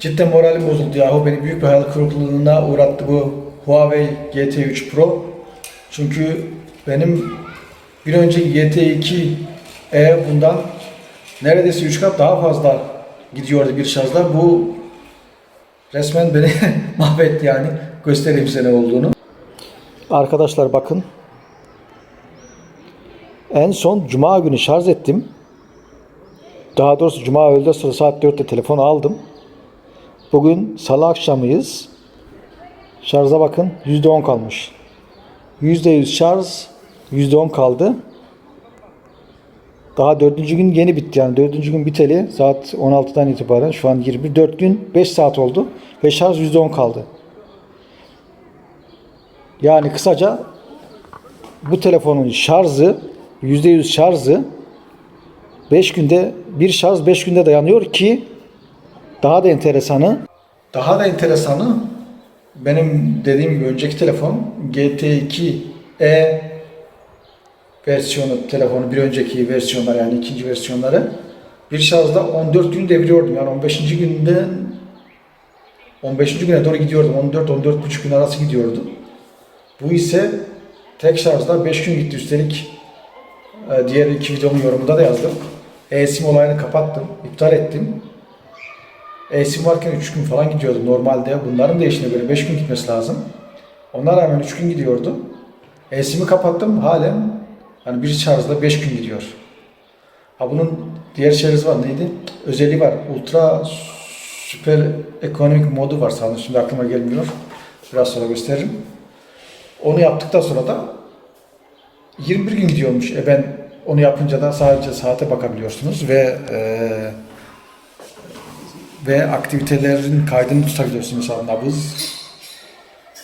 Cidden moralim bozuldu yahu. Beni büyük bir hayal kırıklığına uğrattı bu Huawei GT3 Pro. Çünkü benim bir önceki GT2e bundan neredeyse 3 kat daha fazla gidiyordu bir şarjla. Bu resmen beni mahvetti yani. Göstereyim size ne olduğunu. Arkadaşlar bakın. En son cuma günü şarj ettim. Daha doğrusu cuma öğleden sonra saat 4'te telefon aldım. Bugün salı akşamıyız. Şarja bakın %10 kalmış. %100 şarj %10 kaldı. Daha dördüncü gün yeni bitti yani. Dördüncü gün biteli saat 16'dan itibaren şu an 21. 4 gün 5 saat oldu ve şarj %10 kaldı. Yani kısaca bu telefonun şarjı %100 şarjı 5 günde bir şarj 5 günde dayanıyor ki daha da enteresanı daha da enteresanı benim dediğim gibi önceki telefon GT2e versiyonu telefonu bir önceki versiyonlar yani ikinci versiyonları bir şarjda 14 gün deviriyordum. Yani 15. günden 15. güne doğru gidiyordum. 14-14,5 gün arası gidiyordu. Bu ise tek şarjda 5 gün gitti. Üstelik e, diğer iki videomun yorumunda da yazdım. E-sim olayını kapattım. iptal ettim. E-sim varken 3 gün falan gidiyordu normalde. Bunların değişine göre 5 gün gitmesi lazım. Ona rağmen 3 gün gidiyordu. E-sim'i kapattım. Halen hani bir şarjda 5 gün gidiyor. Ha bunun diğer şarjı var neydi? Özelliği var. Ultra süper ekonomik modu var sanırım. Şimdi aklıma gelmiyor. Biraz sonra gösteririm. Onu yaptıktan sonra da 21 gün gidiyormuş. E ben onu yapınca da sadece saate bakabiliyorsunuz ve e, ve aktivitelerin kaydını tutabiliyorsunuz. Mesela nabız,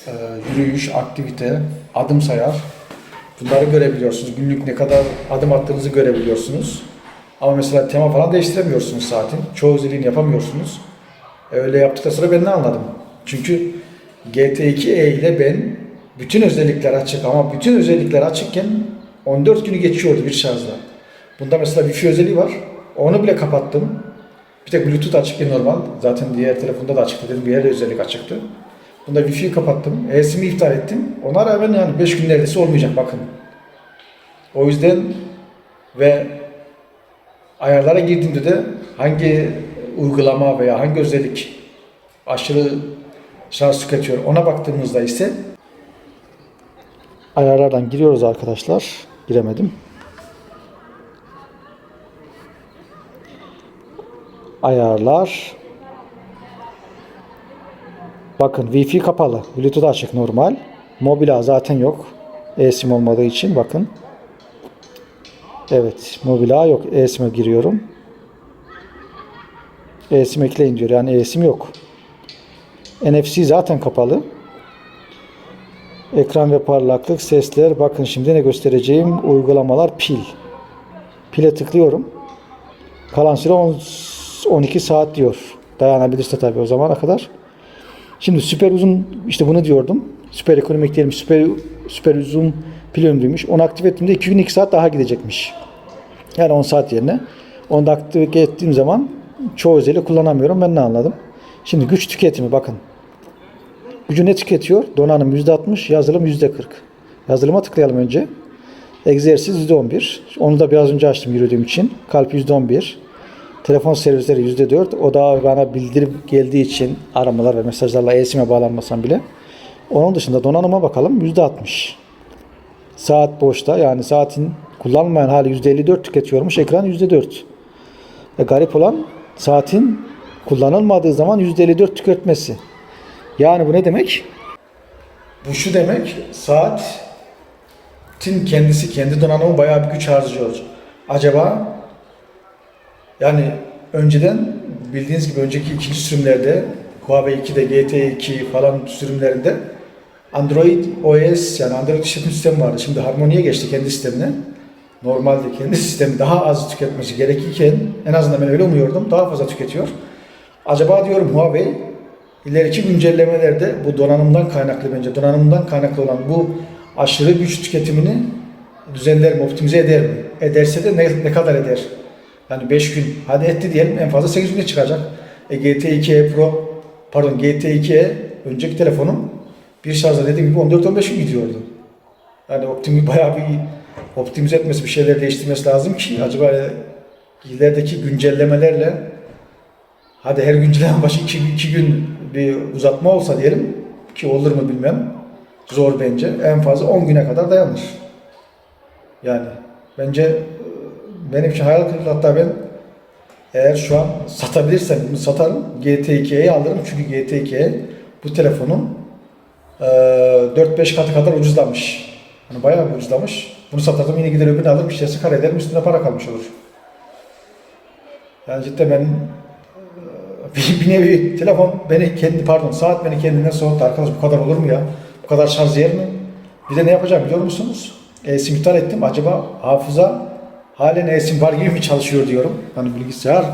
e, yürüyüş, aktivite, adım sayar. Bunları görebiliyorsunuz. Günlük ne kadar adım attığınızı görebiliyorsunuz. Ama mesela tema falan değiştiremiyorsunuz saatin. Çoğu özelliğini yapamıyorsunuz. E, Öyle yaptıktan sonra ben ne anladım? Çünkü GT2e ile ben bütün özellikler açık ama bütün özellikler açıkken 14 günü geçiyordu bir şarjda. Bunda mesela Wi-Fi özelliği var. Onu bile kapattım. Bir tek Bluetooth açık bir normal. Zaten diğer telefonda da açıktı dedim. Bir yerde özellik açıktı. Bunda Wi-Fi'yi kapattım. E-SIM'i iptal ettim. Ona rağmen yani 5 gün neredeyse olmayacak bakın. O yüzden ve ayarlara girdiğimde de hangi uygulama veya hangi özellik aşırı şarj tüketiyor ona baktığımızda ise ayarlardan giriyoruz arkadaşlar. Giremedim. Ayarlar. Bakın Wi-Fi kapalı. Bluetooth açık normal. Mobil ağ zaten yok. eSIM olmadığı için bakın. Evet, mobil ağ yok. eSIM'e giriyorum. eSIM ekleyin diyor. Yani eSIM yok. NFC zaten kapalı. Ekran ve parlaklık, sesler. Bakın şimdi ne göstereceğim? Uygulamalar pil. Pile tıklıyorum. Kalan süre 10 12 saat diyor. Dayanabilirse tabii o zamana kadar. Şimdi süper uzun işte bunu diyordum. Süper ekonomik diyelim süper süper uzun pil ömrüymüş. Onu aktif ettiğimde 2 gün 2 saat daha gidecekmiş. Yani 10 saat yerine. Onu da aktif ettiğim zaman çoğu özelliği kullanamıyorum. Ben ne anladım? Şimdi güç tüketimi bakın. Gücü ne tüketiyor? Donanım %60, yazılım %40. Yazılıma tıklayalım önce. Egzersiz %11. Onu da biraz önce açtım yürüdüğüm için. Kalp %11. Telefon servisleri %4. O da bana bildirip geldiği için aramalar ve mesajlarla e-sim'e bağlanmasam bile. Onun dışında donanıma bakalım %60. Saat boşta yani saatin kullanmayan hali %54 tüketiyormuş. Ekran %4. E, garip olan saatin kullanılmadığı zaman %54 tüketmesi. Yani bu ne demek? Bu şu demek, saatin kendisi, kendi donanımı bayağı bir güç harcıyor. Acaba yani önceden bildiğiniz gibi önceki ikinci sürümlerde Huawei 2'de GT2 falan sürümlerinde Android OS yani Android işletim sistemi vardı. Şimdi Harmony'ye geçti kendi sistemine. Normalde kendi sistemi daha az tüketmesi gerekirken en azından ben öyle umuyordum. Daha fazla tüketiyor. Acaba diyorum Huawei ileriki güncellemelerde bu donanımdan kaynaklı bence donanımdan kaynaklı olan bu aşırı güç tüketimini düzenler mi, optimize eder mi? Ederse de ne, ne kadar eder? Yani 5 gün, hadi etti diyelim en fazla 8 güne çıkacak. E, GT2 Pro, pardon GT2 önceki telefonum bir şarjda dediğim gibi 14-15 gün gidiyordu. Yani optimi bayağı bir optimize etmesi, bir şeyler değiştirmesi lazım ki acaba ilerideki güncellemelerle hadi her güncelleme başı 2 iki gün bir uzatma olsa diyelim ki olur mu bilmem. Zor bence. En fazla 10 güne kadar dayanır. Yani bence e, benim için hayal kırıklığı hatta ben eğer şu an satabilirsem bunu satarım. GT2'yi alırım çünkü GT2 bu telefonun e, 4-5 katı kadar ucuzlamış. Hani bayağı bir ucuzlamış. Bunu satarım yine gider öbürünü alırım. İşte kar ederim üstüne para kalmış olur. Yani cidden ben e, bir, bir nevi telefon beni kendi pardon saat beni kendinden soğuttu. Arkadaş bu kadar olur mu ya? Bu kadar şarj yer mi? Bir de ne yapacağım biliyor musunuz? İptal ettim. Acaba hafıza halen e-sim var gibi mi çalışıyor diyorum. Hani bilgisayar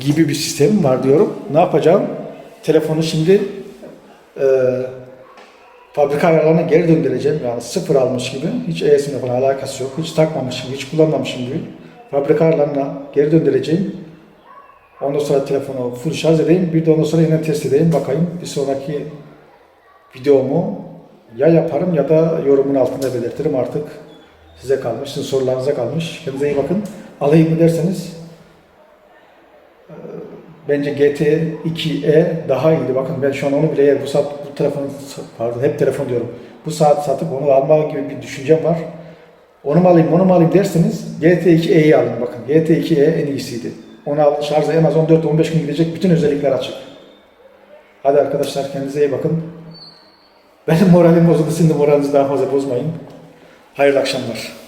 gibi bir sistemim var diyorum. Ne yapacağım? Telefonu şimdi e, fabrika ayarlarına geri döndüreceğim. Yani sıfır almış gibi. Hiç e-simle falan alakası yok. Hiç takmamışım, hiç kullanmamışım gibi. Fabrika ayarlarına geri döndüreceğim. Ondan sonra telefonu full şarj edeyim. Bir de ondan sonra yine test edeyim. Bakayım bir sonraki videomu ya yaparım ya da yorumun altında belirtirim artık. Size kalmış, sizin sorularınıza kalmış. Kendinize iyi bakın. Alayım mı derseniz e, bence GT2e daha iyiydi. Bakın ben şu an onu bile eğer bu saat bu telefonu pardon hep telefon diyorum. Bu saat satıp onu alma gibi bir düşüncem var. Onu mu alayım, onu mu alayım derseniz GT2e'yi alın bakın. GT2e en iyisiydi. Onu alın şarjı en az 14-15 gün gidecek. Bütün özellikler açık. Hadi arkadaşlar kendinize iyi bakın. Benim moralim bozuldu. Sizin de moralinizi daha fazla bozmayın. Hayırlı akşamlar.